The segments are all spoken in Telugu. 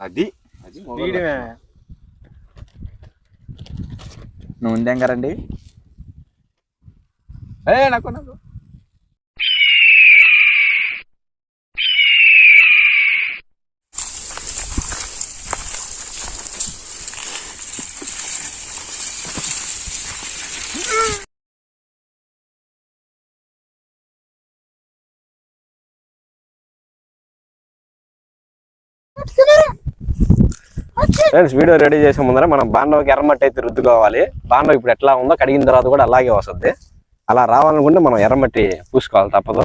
అది. అది మొగోళ్ళ తీయడమే నువ్వు ఉందేం కరండి ఏ నాకు నాకు ఫ్రెండ్స్ వీడియో రెడీ చేసే ముందర మనం బాండవకి ఎర్రమట్టి అయితే రుద్దుకోవాలి. బాండవ ఇప్పుడు ఎట్లా ఉందో కడిగిన తర్వాత కూడా అలాగే వస్తుంది. అలా రావాలనుకుంటే మనం ఎర్రమట్టి పూసుకోవాలి తప్పదు.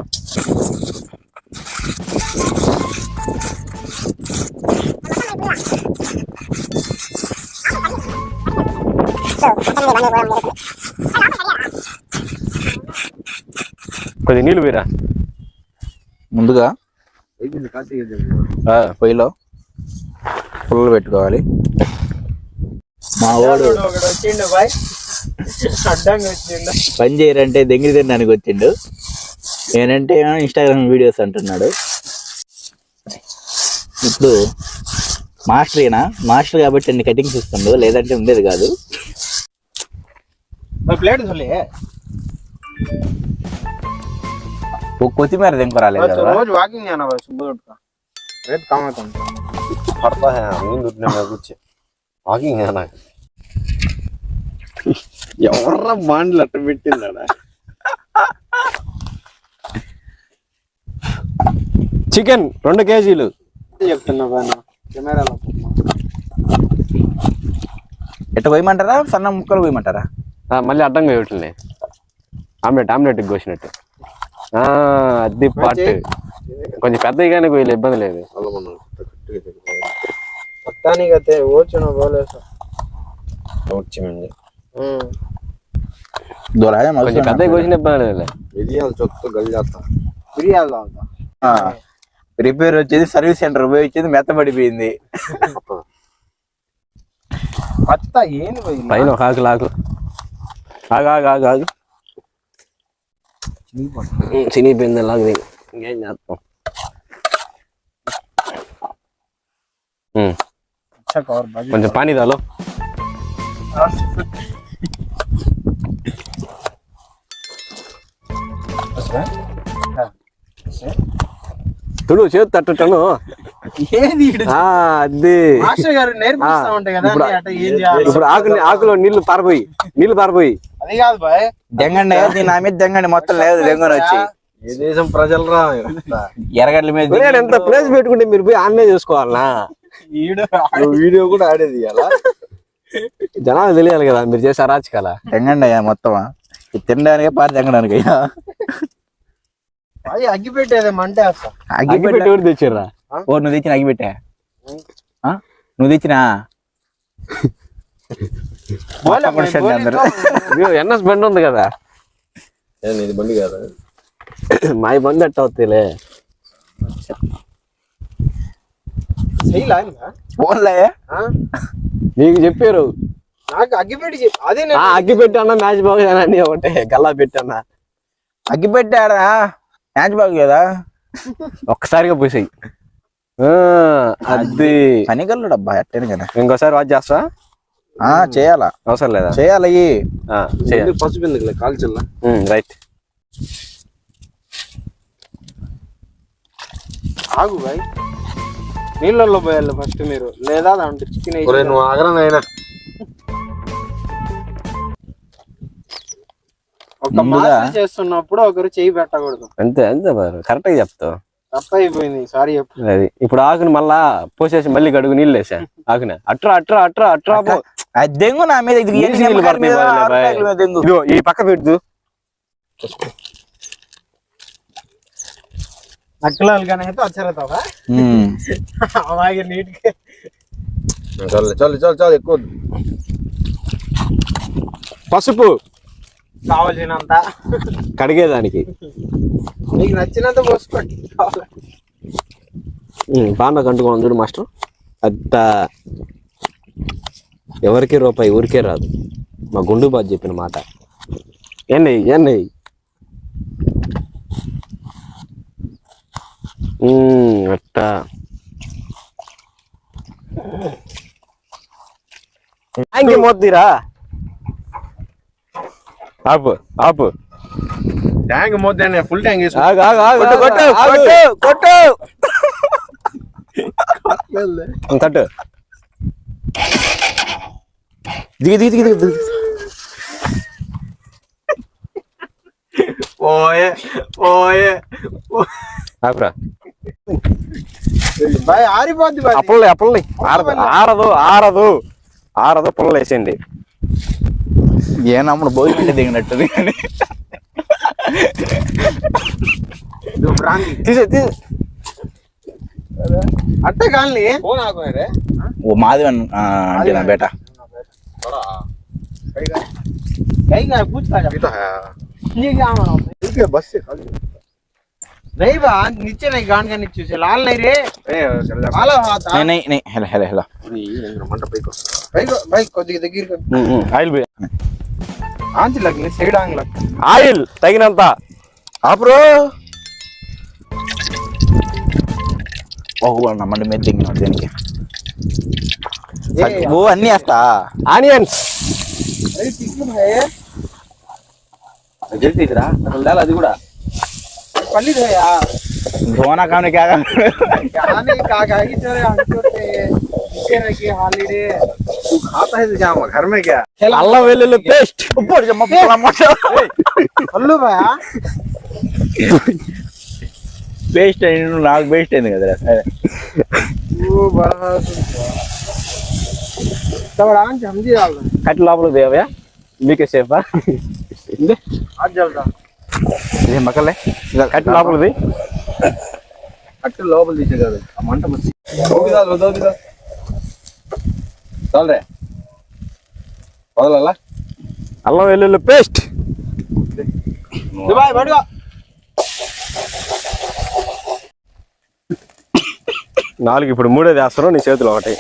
కొద్ది నీళ్ళు వీరా ముందుగా పొయ్యిలో. ఫుల్ పెట్టుకోవాలి. మా వాడు పని చేయరంటే దెంగి తినడానికి వచ్చిండు. నేనంటే ఇన్స్టాగ్రామ్ వీడియోస్ అంటున్నాడు. ఇప్పుడు మాస్టర్ అయినా మాస్టర్ కాబట్టి అన్ని కటింగ్స్ ఇస్తుండు లేదంటే ఉండేది కాదు. కొత్తిమీర దింపరాలేదు రోజు వాకింగ్ చేయాలి का रेत काम है तुम पड़ता है नींद उठने में कुछ వాకింగ్ నాకు ఎవర్రా బాండ్లు అట్ట పెట్టిందా చికెన్ రెండు కేజీలు చెప్తున్నా బాయ్ కెమెరాలో ఎట్ట పోయమంటారా సన్న ముక్కలు పోయమంటారా ఆ, మళ్ళీ అడ్డంగా వేయట్లే ఆమ్లెట్ ఆమ్లెట్ కోసినట్టు ఆ, అది పాటు కొంచెం పెద్దగానే కోయలే ఇబ్బంది లేదు మొత్తానికైతే ఓచును పోలేదు వచ్చింది దొరాయ కొంచెం పెద్ద రిపేర్ వచ్చేది సర్వీస్ సెంటర్ పోయి వచ్చేది మెత్తబడిపోయింది పత్త ఏంది పైన ఆగు చినిగిపోయింది. అలాగే ఇంకేం చేస్తాం? अच्छा और भाजी కొంచెం పానీ దాలో చూడు చేతి తట్టుటను ఏది ఈడు? ఆ, అది మాస్టర్ గారు నేర్పిస్తా ఉంటాయి కదా ఇప్పుడు- అన్ని అట్ట ఏం చేయాలి ఇప్పుడు ఆకు ఆకులో నీళ్లు పారిపోయి నీళ్లు పారిపోయి అది కాదు బాయ్ దెంగండి దీని నా మీద దెంగండి మొత్తం లేదు దెంగని వచ్చి ఏ దేశం ప్రజలు రా ఎర్రగడ్డల మీద ఒరేయ్, ఎంత ప్లేస్ పెట్టుకుంటే మీరు పోయి ఆన్నే చేసుకోవాలనా ఈడు వీడియో కూడా ఆడేది అలా జనాలు తెలియాలి కదా మీరు చేసే అరాచకాల. దెంగండి అయ్యా మొత్తం తినడానికే పారి దెంగడానికి అయ్యా అది అగ్గి పెట్టేదే మంటే వస్తా అగ్గిపెట్టి ఎవరు తెచ్చిర్రా? ఓ నువ్వు తెచ్చిన అగిపెట్టా ఆ? నువ్వు తెచ్చినా? ఎన్ఎస్ బండి ఉంది కదా. బండి కాదా? మా బండి ఎట్ట అవుతాయిలే నీకు చెప్పారు. నాకు అగ్గి పెట్టి చెప్పు. అదే అన్న మ్యాచ్ బాగా అన్ని ఒకటే గల్లా పెట్టి అన్న. అగ్గిపెట్టాడా? మ్యాచ్ బాగు కదా ఒక్కసారిగా పూసాయి. అది. పనిగల్లుడు అబ్బా ఎట్టని కదా. ఇంకోసారి వాచ్ చేస్తా ఆ చేయాలా? అవసరం లేదా? చేయాలి ఇయ్యి. ఆ, చేయాలి. పసుపు కాల్చల్లా రైట్ ఆగు బాయ్ నీళ్ళల్లో పోయాలి ఫస్ట్ మీరు. లేదా దాంట్లో చికెన్ ఒరే నువ్వు ఆగరా నాయనా? ఒక మాస్టర్ చేస్తున్నప్పుడు ఒకరు చేయి పెట్టకూడదు. అంతే అంతే కరెక్ట్గా చెప్తావు. తప్ప అయిపోయింది సారీ చెప్పు. అది ఇప్పుడు ఆకుని మళ్ళా పోసేసి మళ్ళీ గడుగు నీళ్ళు వేసా. ఆకుని. అట్రా అట్రా అట్రా అట్రా దెంగు నా మీద ఇది నీళ్ళు ఎన్ని నీళ్ళు నిమ్మకాయల పడతాయి మీద, బాగాలే బాయ్. ఆరుకాయల మీద దెంగు ఇదిగో ఈ పక్క పెట్టు చాలు చాలు చాలు చాలు ఎక్కువ. పసుపు. కావాల్సినంత. కడిగేదానికి. నీకు నచ్చినంత పోసుకోండి. కావాలి బాగా కంటుకోవాలి చూడు మాస్టర్. అంత ఎవరికి రూపాయి ఊరికే రాదు. మా గుండు బాబు చెప్పిన మాట. ఎన్ని ఎన్ని అట్టా ట్యాంక్ మోద్దీరా ఆపు ఆపు ట్యాంక్ మోద్దాన్ని ఫుల్ ట్యాంక్ వేసుకో ఆగు ఆగు ఆగు కొట్టు కొట్టు ఆగు. కొట్టు కొట్టు తట్టు దిగి దిగి దిగి దిగి దిగి పోయే పోయే ఆపురా బాయ్ ఆరిపోద్ది అప్పలే అప్పలే ఆరదు ఆరదు ఆరదు. ఆరదు పుల్లలు వేసేయండి ఏ నమ్మడు భోజనం దిగినట్టుంది కానీ. తీసే తీసే. అట్టే కానీ ఓ మాధవన్ అంటే నా బేట. బస్ नहीं बा नीचे नहीं गांड का नीचे से लाल नहीं रे लाल हाथ నే నే నే హెల హెల హెల మంట పైకి भाई भाई కొద్దిగా దగ్గర ఆయిల్ పోయి ఆంచి లగ్లి సైడ్ ఆంగ్ లగ్ ఆయిల్ తగినంత ఆపురో ఓ నమ్మండి మీద దిగిన దేనికి ఓ అన్ని వేస్తా ఆనియన్స్ అరే టిక్కు భాయ్ జల్దీరా అది కూడా पल्ली धोया धोना काम ने क्या काम क्या नहीं का गागी चले हम तो ते के हॉलीडे तू खाता है तुझे घर में क्या? अल्लाह वेले ले पेस्ट ऊपर जब मैं बड़ा हल्लो भैया पेस्ट है? इन्होंने नाक पेस्ट है इनका तेरा। वो बड़ा तब राम समझी डाल कट लाभ लोग भैया। लेके सेफ़ बा आज जल्दा ఇది మక్కలే. కట్టి లోపలిది. కట్టి లోపల తీసే కాదు. ఆ మంట వచ్చి చాలరే వదలాలా? అల్లం వెల్లుల్లి పేస్ట్. దుబాయ్ నాలుగు ఇప్పుడు మూడేది వేస్తాను నీ చేతులు ఒకటి.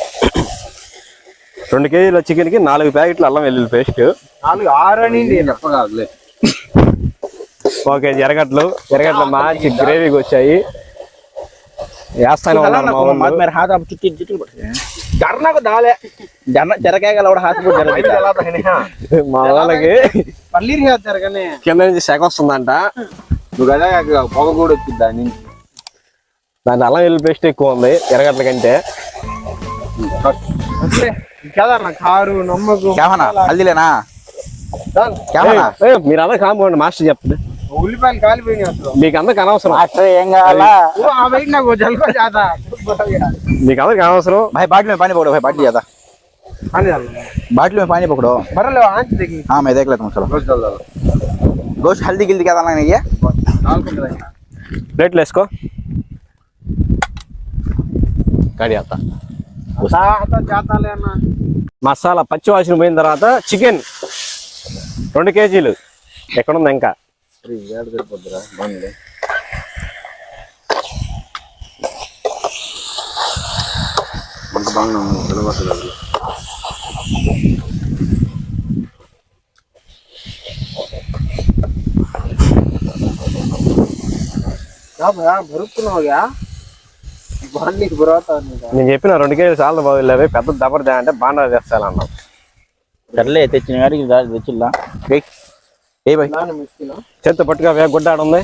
రెండు కేజీల చికెన్కి నాలుగు ప్యాకెట్లు అల్లం వెల్లుల్లి పేస్ట్. నాలుగు ఆరు అని చెప్పగాదులే ఓకే ఎరగడ్లు ఎరగడ్లు ఎరగట్లు మంచి గ్రేవీకి వచ్చాయి. వేస్తాను మరి హాత చుట్టూ చుట్టూ జర్నకు దాలే. జర్న జరకేగల హాత మా వాళ్ళకి కింద నుంచి శక వస్తుందంట. నువ్వు కదా పొగ కూడా వచ్చింది దాని నుంచి. దాని అలా వెళ్ళి బెస్ట్ ఎక్కువ ఉంది ఎరగట్ల కంటే. కారు నమ్మకం. హల్దీలేనా మీరు అలా కాంపౌండ్ మాస్టర్ చెప్పండి ఉల్లిపాయలు కాలిపోయినాయి అసలు మీకు అందరికి అనవసరం मास्टर ఏం కావాలా ఓ, ఆ బయట నాకు జల్ప జాతా మీకు అందరికి అనవసరం भाई बाटली में पानी पकड़ो भाई बाटली ज्यादा అని बाटली में पानी पकड़ो బరలే ఆంచి దిగి हाँ मैं देख लेता हूँ चलो రోజు చల్దాలి गोश्त हल्दी गिल्दी क्या डालना नहीं है ప్లేట్లు వేసుకో కడియాత జాతాలే అన్న మసాలా పచ్చి వాసన పోయిన తర్వాత చికెన్ రెండు కేజీలు ఎక్కడుంది ఇంకా ఫ్రీ ఏడు సరిపోద్దురా బండి మంచి ఉంది నేను చెప్పిన రెండు కేజీలు చాలా బాగులేవి పెద్ద దెబ్బలు అంటే బాండా తెస్తాను సర్లే తెచ్చిన గారికి తెచ్చిందా ఏ భాయ్ చేత పట్టుగా వేగ గుడ్డ ఆడ ఉంది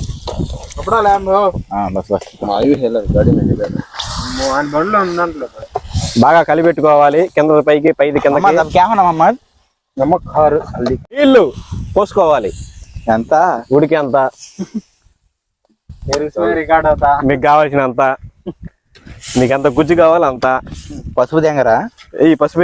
బాగా కలిపెట్టుకోవాలి కింద పైకి పైది కింద నీళ్ళు పోసుకోవాలి. ఎంత? ఉడికి ఎంత? మీకు కావాల్సినంత మీకు ఎంత గుజ్జు కావాలి అంత. పసుపు తెంగరా? ఈ పసుపు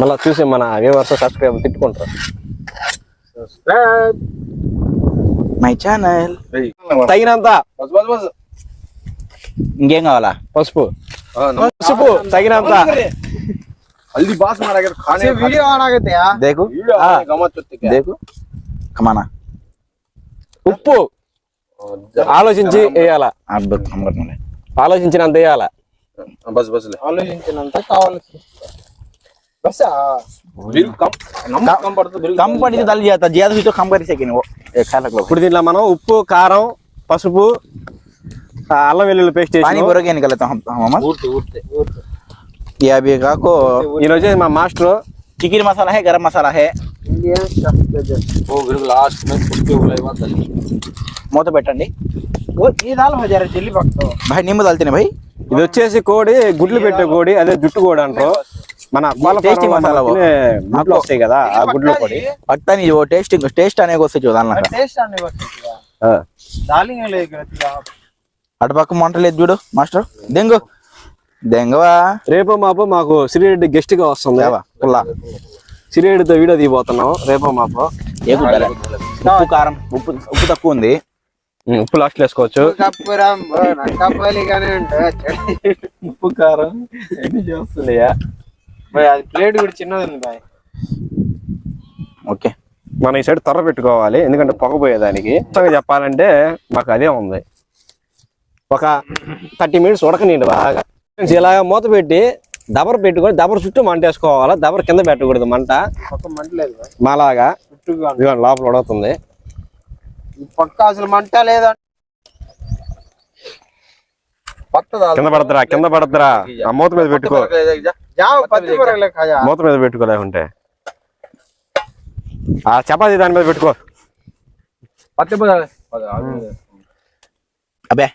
మళ్ళీ చూసి మన వ్యూవర్స్ సబ్స్క్రైబ్ తిట్టుకుంటారు. సబ్స్క్రైబ్ మై ఛానల్ తగినంత. ఇంకేం కావాలా? పసుపు. పసుపు తగినంత. ఉప్పు. ఆలోచించి ఆలోచించినంత వేయాలా? బస్ బస్ ఆలోచించినంత కావాలి బస్ बिल्कुल कम नमक कम पड़ता बिल्कुल कम पड़ी तो डाल दिया था ज्यादा हुई तो कम कर सके वो एक खा लग ఇప్పుడు దీంట్లో మనం ఉప్పు కారం పసుపు ఆ, అల్లం వెల్లుల్లి పేస్ట్ पानी వేసి भर के निकले तो हम हम उड़ते उड़ते ये अभी का को ఈయన వచ్చేసి మా మాస్టర్ चिकन मसाला है गरम मसाला है ఇండియన్ స్టఫ్ वो बिल्कुल लास्ट में उसके बुलाई बात डाली మూత పెట్టండి ఓ ఈ దాల్ హజార జల్లి పక్కతో భాయ్ నిమ్మ దాల్తేనే భాయ్ ఇది వచ్చేసి కోడి గుడ్లు పెట్టే కోడి అదే జుట్టు కోడి అంటారు మన టేస్టీ మసాలా వస్తాయి కదా ఆ గుడ్లు పొడి. పట్టని టేస్ట్ టేస్ట్ అనేది వస్తాయి చూడాలి అటుపక్క పక్క లేదు చూడు మాస్టర్. దెంగు. దెంగవా? రేపు మాపు మాకు సిరిరెడ్డి గెస్ట్గా వస్తుంది. పుల్లా. సిరిరెడ్డితో వీడియో తీయబోతున్నాం. రేపు మాపు. ఉప్పు కారం ఉప్పు ఉప్పు తక్కువ ఉంది. ఉప్పు లాస్ట్ వేసుకోవచ్చు. ఉప్పు కారం ఎన్ని చేస్తున్నాయా ప్లేట్ కూడా చిన్నది ఉంది ఓకే. మనం ఈ సైడ్ త్వర పెట్టుకోవాలి ఎందుకంటే పొగపోయేదానికి మొత్తంగా చెప్పాలంటే మాకు అదే ఉంది. ఒక థర్టీ మినిట్స్ ఉడకనీయండి బాగా. ఇలాగ మూత పెట్టి దబర పెట్టుకొని దబర చుట్టూ మంట వేసుకోవాలి? దబర కింద పెట్టకూడదు మంట. మాలాగా. లోపల ఉడవుతుంది పక్క అసలు మంట లేదా? కింద. పడద్దురా కింద పడద్దురా. ఆ మూత మీద పెట్టుకో. మూత మీద పెట్టుకోలే ఉంటే ఆ చపాతి దాని మీద పెట్టుకో పత్తి అబే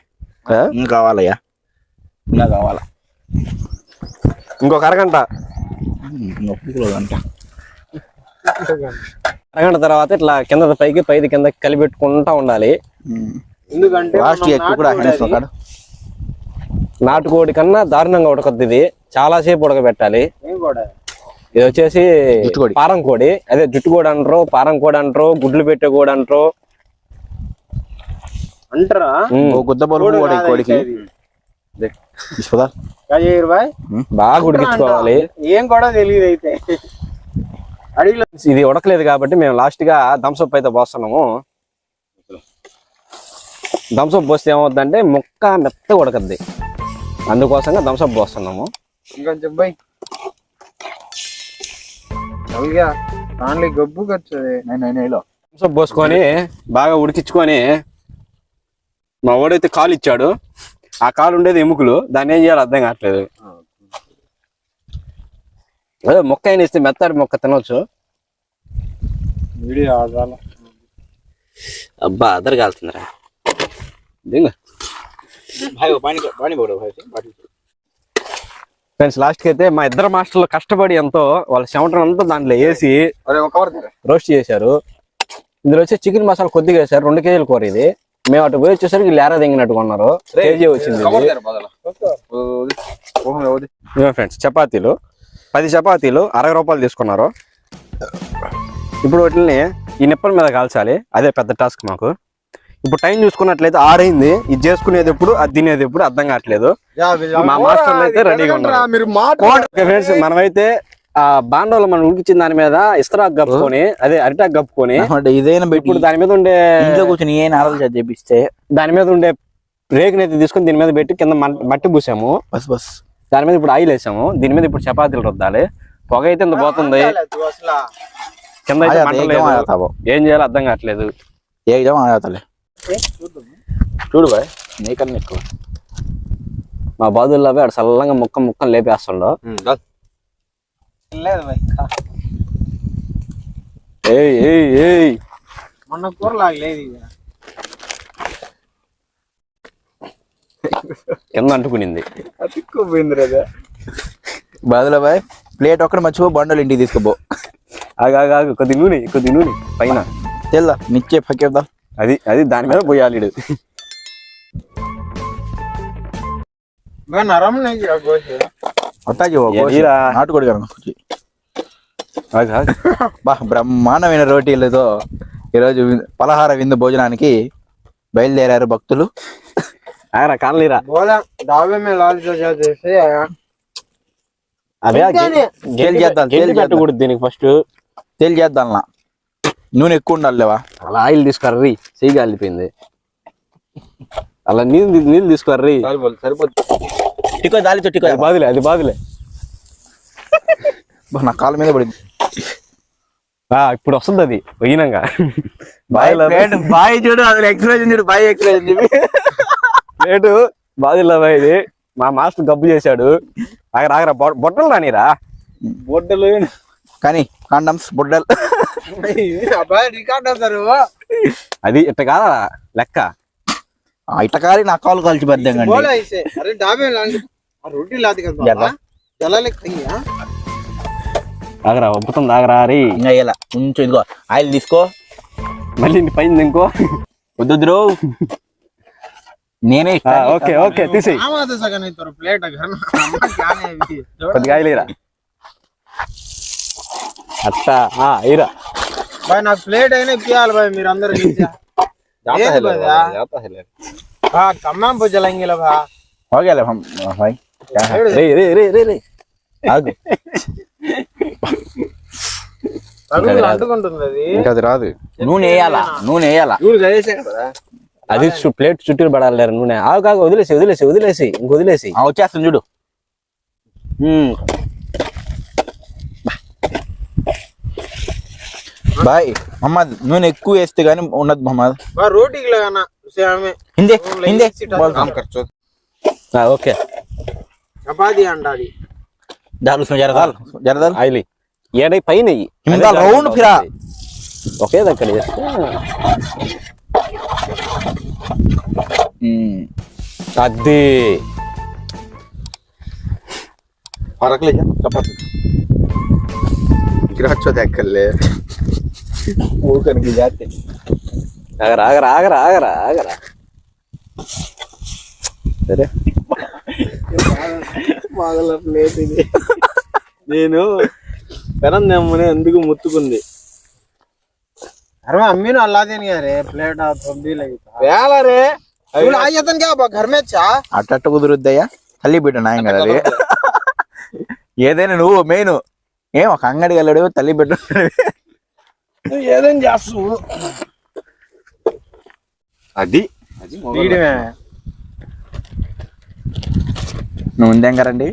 కావాలయ్యా ఇలా కావాలా ఇంకొక అరగంట అరగంట తర్వాత ఇట్లా కింద పైకి పైది కింద కలిపెట్టుకుంటా ఉండాలి ఎందుకంటే నాటుకోడి కన్నా దారుణంగా ఉడకొద్ది ఇది చాలా సేపు ఉడకబెట్టాలి. ఏం కూడా? ఇది వచ్చేసి. పారం కోడి అదే జుట్టు కోడి అంటారు పారం కోడి అంటారు గుడ్లు పెట్టే కోడి అంటారు. గుద్ద కోడికి. బాగా ఉడికించుకోవాలి ఏం కూడా తెలియదు అయితే. అడిగిలో ఇది ఉడకలేదు కాబట్టి మేము లాస్ట్గా థమ్స్అప్ అయితే పోస్తున్నాము. థమ్స్అప్ పోస్తే ఏమవుతుందంటే ముక్క మెత్తగా ఉడకద్ది. అందుకోసంగా థమ్స్అప్ పోస్తున్నాము. ఇంకొంచెం పోయి. అవుగా దాంట్లో గబ్బు ఖర్చుది థమ్స్అప్ పోసుకొని బాగా ఉడికించుకొని మా వాడైతే కాలు ఇచ్చాడు. ఆ కాలు ఉండేది ఎముకలు. దాన్ని ఏం చేయాలో అర్థం కావట్లేదు. అదే మొక్క అయినా ఇస్తే మెత్తడి మొక్క తినొచ్చు. వీడియో ఆడాలి అబ్బా అద్దరు కాలుతుందిరా దిగు. భాయ్ పానీ పానీ పోడు భాయ్ ఫ్రెండ్స్ లాస్ట్కి అయితే మా ఇద్దరు మాస్టర్లు కష్టపడి ఎంతో వాళ్ళ చెమటను అంతా దాంట్లో వేసి రోస్ట్ చేశారు. ఇందులో వచ్చి చికెన్ మసాలా కొద్దిగా వేశారు. రెండు కేజీలు కూర ఇది. మేము అటు పోయి వచ్చేసరికి లేరా దింగినట్టుగా ఉన్నారు. కేజీ వచ్చింది ఫ్రెండ్స్ చపాతీలు. పది చపాతీలు అరవై రూపాయలు తీసుకున్నారు. ఇప్పుడు వాటిని ఈ నిప్పల మీద కాల్చాలి. అదే పెద్ద టాస్క్ మాకు. ఇప్పుడు టైం చూసుకున్నట్లయితే ఆరైంది ఇది చేసుకునేది ఎప్పుడు అది తినేది ఎప్పుడు అర్థం కావట్లేదు మా మాస్టర్ అయితే రెడీగా ఉన్నారు మనమైతే ఆ బాండోలు మనం ఉడికించిన దాని మీద ఇస్తరాకు కప్పుకొని అదే అరిటాక్ కప్పుకొని ఇదైనా ఇప్పుడు దాని మీద ఉండే ఇంట్లో కూర్చొని ఆలోచన చేపిస్తే దాని మీద ఉండే రేకునైతే తీసుకొని దీని మీద పెట్టి కింద మట్టి పూసాము బస్ బస్ దాని మీద ఇప్పుడు ఆయిల్ వేసాము దీని మీద ఇప్పుడు చపాతీలు రుద్దాలి పొగ అయితే ఇంత పోతుంది కింద అయితే ఏం చేయాలో అర్థం కావట్లేదు ఏ విధంగా చూడు బాయ్ నీకన్నా ఎక్కువ. మా బాధుల్లో ఆడు చల్లంగా ముక్క ముక్కలు లేపేస్తుండో. లేదు భయ్ ఏయ్ ఏయ్ ఏయ్. మొన్న కూర లాగలేదు కింద అంటుకునింది. అతుక్కుపోయింది రేదా. బాధలో బాయ్ ప్లేట్ ఒక్కడ మర్చిపో బండలు ఇంటికి తీసుకుపో. ఆగు కొద్ది నూనె కొద్ది నూనె పైన. తెల్దా నిచ్చే పక్కేద్దా. అది అది దాని మీద పోయాలి బ్రహ్మాండమైన రోటీలతో ఈరోజు పలహార విందు భోజనానికి బయలుదేరారు భక్తులు. ఆయన కానీరా అదే చేద్దాం దీనికి ఫస్ట్. తేలి చేద్దాం నూనె ఎక్కువ ఉండాలి లేవా అలా ఆయిల్ తీసుకోర్రీ చెయ్యి కాలిపోయింది. అలా నీళ్ళు నీళ్ళు తీసుకోర్రీ టికో దాలితో టికో అది బాదులే అది బాదులే నా కాళ్ళ మీద పడింది. ఆ, ఇప్పుడు వస్తుంది అది పోయినాక బాయ్ బాయ్ చూడు అసలు ఎక్స్ప్రెషన్ చూడు బాయ్ ఎక్స్ప్రెషన్ చెప్పి. ప్లేటు బాదిలో ఇది. మా మాస్టర్ గబ్బు చేశాడు. ఆగరా ఆగరా బొ- బొట్టలు రానిరా. బొడ్డలు కానీ కాండమ్స్ బుడ్డలు. అది ఇట్ట కాదా? లెక్క. ఇట్ట కాదు నా కాలు కాల్చి ఆగరా ఒప్పుతుంది ఆగరా రే ఇంకా ఇలా కొంచెం ఇదిగో. ఆయిల్ తీసుకో. మళ్ళీ పైన ఇంకో వద్దుద్రో నేనే ఓకే ఓకే తీసి కొద్దిగా ఆయిల్ అట్టా ఇరా. బాయ్ నాకు ప్లేట్ అయినా ఇప్పియాలి బాయ్ మీరు అందరూ కమ్మాం పోజలంగిల బా. Okay bye. రే రే రే రే రే. ఆగు. ఇంకా అది రాదు. నూనె వేయాలా? నూనె వేయాలా? అది ప్లేట్ చుట్టూ పడాలి నూనె. ఆగు కాదు వదిలేసి వదిలేసి వదిలేసి ఇంక వదిలేసి. వచ్చేస్తుంది చూడు. బాయ్ మహమ్మద్ నూనె ఎక్కువ వేస్తే గానీ ఉండదు మహమ్మద్ బా రోటీకి लगाना उसे हमें హిందీ ఓన్లీ హిందీ ఈ సీట్ బోల్. काम कर चो ఆ, ఓకే చపాతీ అండాలి దాల్ ఉస్మే జరా దాల్ జరా దాల్ ఆయిల్ ఏడై పైన ఎయ్యి. కింద అదే round దాంట్లో ఫిరా. వస్తుంది. ఒకే దగ్గర చేస్తే మ్మ్. అది फरक ले जा चपाती गिरा ఊకనికి జాతి. ఆగరా ఆగరా ఆగరా ఆగరా ఆగరా. సరే. లేదు ఇది నేను పెనం తెమ్మని ఎందుకు ముత్తుకుంది. అరే అమ్మీను అల్లాదేని గారే ప్లేట్ వేలరే ఆయతన్ ఘర్ అట్ట కుదురుద్దయ్యా? తల్లి బిడ్డ నాయం కదా ఏదైనా నువ్వు మెయిన్. ఏం ఒక అంగడి వెళ్ళడు తల్లి బిడ్డ ఉంటాడు. ఏదైనా చేస్తూ అది. అది వీడిమే నువ్వు ఉందేం కరండి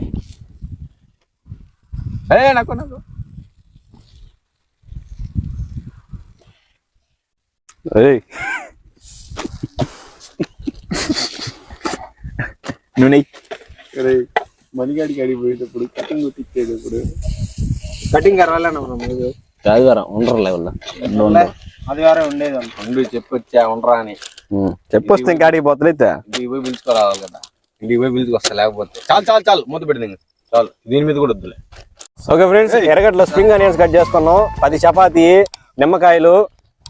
ఏ నాకు నాకు ఏయ్, నువ్వు నెయ్యి మణిగాడికి అడిగిపోయేటప్పుడు కటింగ్ కుట్టించేటప్పుడు కటింగ్ కరాలన్నా మనం ఇది కాదు గారా ఉండరు లెవెల్ అది వేరే ఉండేది ఉండు చెప్పొచ్చా ఉండరా అని. చెప్పొస్తే ఇంకా ఆడికి పోతలైతే ఇంటికి పోయి పిలుచుకోరావాలి కదా. ఇంటికి పోయి పిలుచుకొస్తా లేకపోతే. చాలు చాలు చాలు మూత పెడింది. చాలు దీని మీద కూడా వద్దులే. ఓకే ఫ్రెండ్స్ ఎర్రగడ్డలో స్ప్రింగ్ ఆనియన్స్ కట్ చేసుకున్నాం. పది చపాతీ నిమ్మకాయలు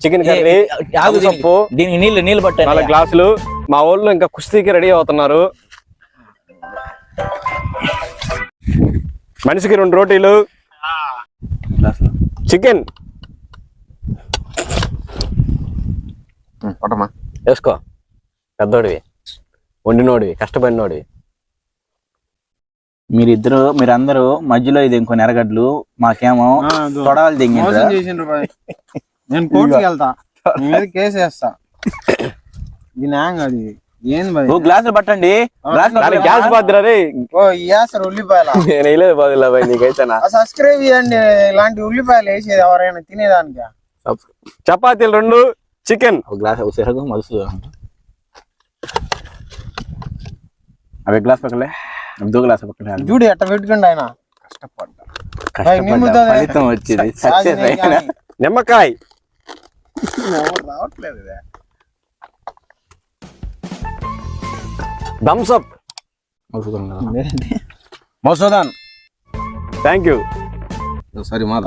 చికెన్ కర్రీ ఆగు దీనికి. నీళ్ళు నీళ్ళు పట్టాను నాలుగు గ్లాసులు. మా ఊళ్ళో ఇంకా కుస్తీకి రెడీ అవుతున్నారు. మనిషికి రెండు రోటీలు. చికెన్ పట్టమా వేసుకో. పెద్దోడివి. వండినోడివి కష్టపడినోడివి. మీరిద్దరు మీరందరూ మధ్యలో ఇది ఇంకొన్ని ఎర్రగడ్డలు మాకేమో తొడవలు దింగింది బాయ్. నేను కోర్టుకి వెళ్తా. కేసు వేస్తా. ఇది న్యాయం అది ఓ గ్లాసులు పట్టండి. గ్యాస్ రే. ఓ ఉల్లిపాయల? నేను వేయలేదు బాధలా బాయ్ నీకైతే నా సబ్స్క్రైబ్ చేయండి ఇలాంటి ఉల్లిపాయలు వేసేది ఎవరైనా తినేదానికి? చపాతీలు రెండు చికెన్. ఒక గ్లాస్ ఒక సిరగం మలుసు అవి గ్లాస్ పక్కలే. దో గ్లాస్ పక్కలే చూడు ఎట్ట పెట్టుకోండి ఆయన. కష్టపడ్డా. నిమ్ముతుంది. ఫలితం వచ్చింది. రాజు సక్సెస్ నేను అయినా. కానీ. నిమ్మకాయ. రావట్లేదు థమ్స్ అప్ మసూదన్ థ్యాంక్ యూ సరే మా